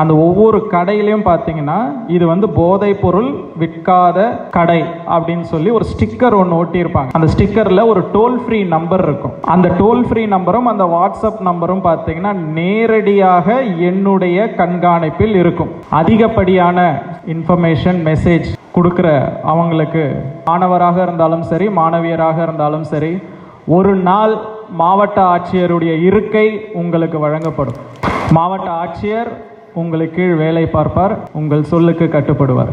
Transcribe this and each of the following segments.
அந்த ஒவ்வொரு கடையிலையும் பார்த்தீங்கன்னா இது வந்து போதைப் பொருள் விற்காத கடை அப்படின்னு சொல்லி ஒரு ஸ்டிக்கர் ஒன்று ஒட்டியிருப்பாங்க. அந்த ஸ்டிக்கரில் ஒரு டோல் ஃப்ரீ நம்பர் இருக்கும். அந்த டோல் ஃப்ரீ நம்பரும் அந்த வாட்ஸ்அப் நம்பரும் பார்த்தீங்கன்னா நேரடியாக என்னுடைய கண்காணிப்பில் இருக்கும். அதிகப்படியான இன்ஃபர்மேஷன் மெசேஜ் கொடுக்குற அவங்களுக்கு மாணவராக இருந்தாலும் சரி மாணவியராக இருந்தாலும் சரி ஒரு நாள் மாவட்ட ஆட்சியருடைய இருக்கை உங்களுக்கு வழங்கப்படும். மாவட்ட ஆட்சியர் உங்களுக்கு கீழ் வேலை பார்ப்பார் உங்கள் சொல்லுக்கு கட்டுப்படுவார்.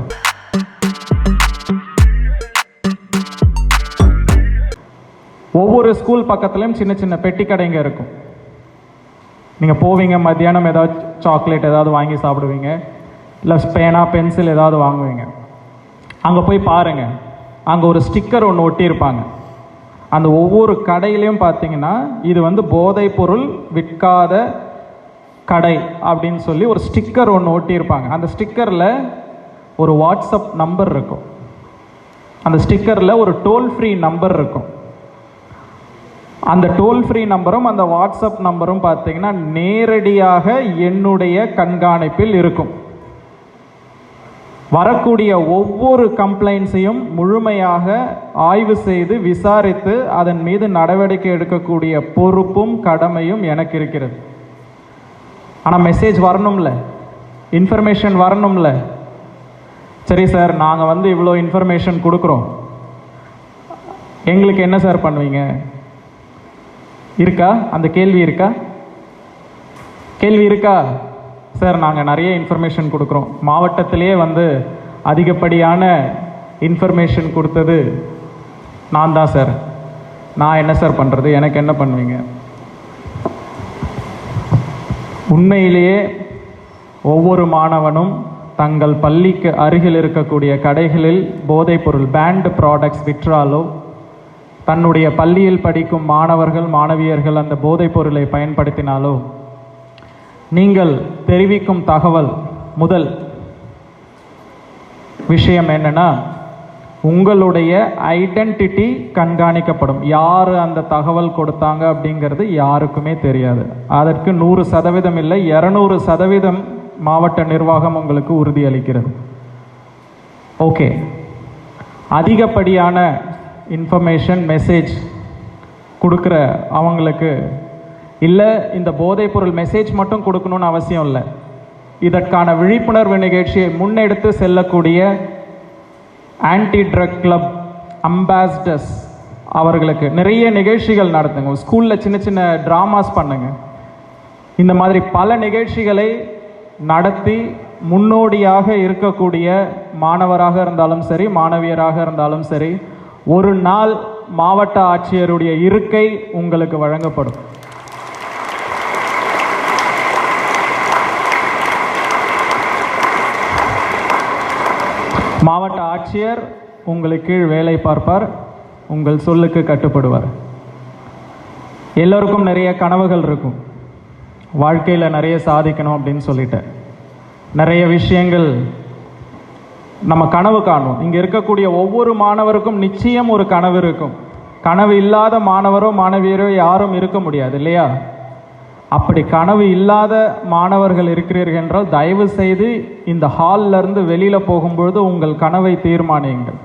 ஒவ்வொரு ஸ்கூல் பக்கத்துலையும் சின்ன சின்ன பெட்டி கடைங்க இருக்கும். நீங்கள் போவீங்க மத்தியானம் ஏதாவது சாக்லேட் ஏதாவது வாங்கி சாப்பிடுவீங்க இல்லை பேனா பென்சில் ஏதாவது வாங்குவீங்க. அங்கே போய் பாருங்கள் அங்கே ஒரு ஸ்டிக்கர் ஒன்று ஒட்டியிருப்பாங்க. அந்த ஒவ்வொரு கடையிலையும் பார்த்தீங்கன்னா இது வந்து போதைப் பொருள் விற்காத கடை அப்படின்னு சொல்லி ஒரு ஸ்டிக்கர் ஒன்று ஒட்டியிருப்பாங்க. அந்த ஸ்டிக்கரில் ஒரு வாட்ஸ்அப் நம்பர் இருக்கும். அந்த ஸ்டிக்கரில் ஒரு டோல் ஃப்ரீ நம்பர் இருக்கும். அந்த டோல் ஃப்ரீ நம்பரும் அந்த வாட்ஸ்அப் நம்பரும் பார்த்தீங்கன்னா நேரடியாக என்னுடைய கண்காணிப்பில் இருக்கும். வரக்கூடிய ஒவ்வொரு கம்ப்ளைண்ட்ஸையும் முழுமையாக ஆய்வு செய்து விசாரித்து அதன் மீது நடவடிக்கை எடுக்கக்கூடிய பொறுப்பும் கடமையும் எனக்கு இருக்கிறது. ஆனால் மெசேஜ் வரணும்ல. இன்ஃபர்மேஷன் வரணும்ல. சரி சார் நாங்கள் வந்து இவ்வளோ இன்ஃபர்மேஷன் கொடுக்குறோம். எங்களுக்கு என்ன சார் பண்ணுவீங்க? இருக்கா? அந்த கேள்வி இருக்கா? கேள்வி இருக்கா? சார் நாங்கள் நிறைய இன்ஃபர்மேஷன் கொடுக்குறோம். மாவட்டத்திலேயே வந்து அதிகப்படியான இன்ஃபர்மேஷன் கொடுத்தது நான் தான் சார் நான் என்ன சார் பண்ணுறது எனக்கு என்ன பண்ணுவீங்க? உண்மையிலேயே ஒவ்வொரு மாணவனும் தங்கள் பள்ளிக்கு அருகில் இருக்கக்கூடிய கடைகளில் போதைப்பொருள் பேண்ட் ப்ராடக்ட்ஸ் விற்றாலோ தன்னுடைய பள்ளியில் படிக்கும் மாணவர்கள் மாணவியர்கள் அந்த போதைப்பொருளை பயன்படுத்தினாலோ நீங்கள் தெரிவிக்கும் தகவல் முதல் விஷயம் என்னன்னா உங்களுடைய ஐடென்டிட்டி கண்காணிக்கப்படும். யார் அந்த தகவல் கொடுத்தாங்க அப்படிங்கிறது யாருக்குமே தெரியாது. அதற்கு நூறு சதவீதம் இல்லை இரநூறு சதவீதம் மாவட்ட நிர்வாகம் உங்களுக்கு உறுதியளிக்கிறது. ஓகே அதிகப்படியான இன்ஃபர்மேஷன் மெசேஜ் கொடுக்குற அவங்களுக்கு இல்லை இந்த போதைப்பொருள் மெசேஜ் மட்டும் கொடுக்கணும்னு அவசியம் இல்லை. இதற்கான விழிப்புணர்வு நிகழ்ச்சியை முன்னெடுத்து செல்லக்கூடிய ஆன்டி ட்ரக் கிளப் அம்பாசிடர்ஸ் அவர்களுக்கு நிறைய நிகழ்ச்சிகள் நடத்துங்க. ஸ்கூலில் சின்ன சின்ன ட்ராமாஸ் பண்ணுங்க. இந்த மாதிரி பல நிகழ்ச்சிகளை நடத்தி முன்னோடியாக இருக்கக்கூடிய மாணவராக இருந்தாலும் சரி மாணவியராக இருந்தாலும் சரி ஒரு நாள் மாவட்ட ஆட்சியருடைய இருக்கை உங்களுக்கு வழங்கப்படும். மாவட்ட ஆட்சியர் உங்களுக்கு கீழ் வேலை பார்ப்பார் உங்கள் சொல்லுக்கு கட்டுப்படுவார். எல்லோருக்கும் நிறைய கனவுகள் இருக்கும். வாழ்க்கையில் நிறைய சாதிக்கணும் அப்படின்னு சொல்லிட்டு. நிறைய விஷயங்கள் நம்ம கனவு காணும். இங்கே இருக்கக்கூடிய ஒவ்வொரு மாணவருக்கும் நிச்சயம் ஒரு கனவு இருக்கும். கனவு இல்லாத மாணவரோ மாணவியரோ யாரும் இருக்க முடியாது இல்லையா? அப்படி கனவு இல்லாத மாணவர்கள் இருக்கிறீர்கள் என்றால் தயவு செய்து இந்த ஹாலில் இருந்து வெளியில் போகும்பொழுது உங்கள் கனவை தீர்மானியுங்கள்.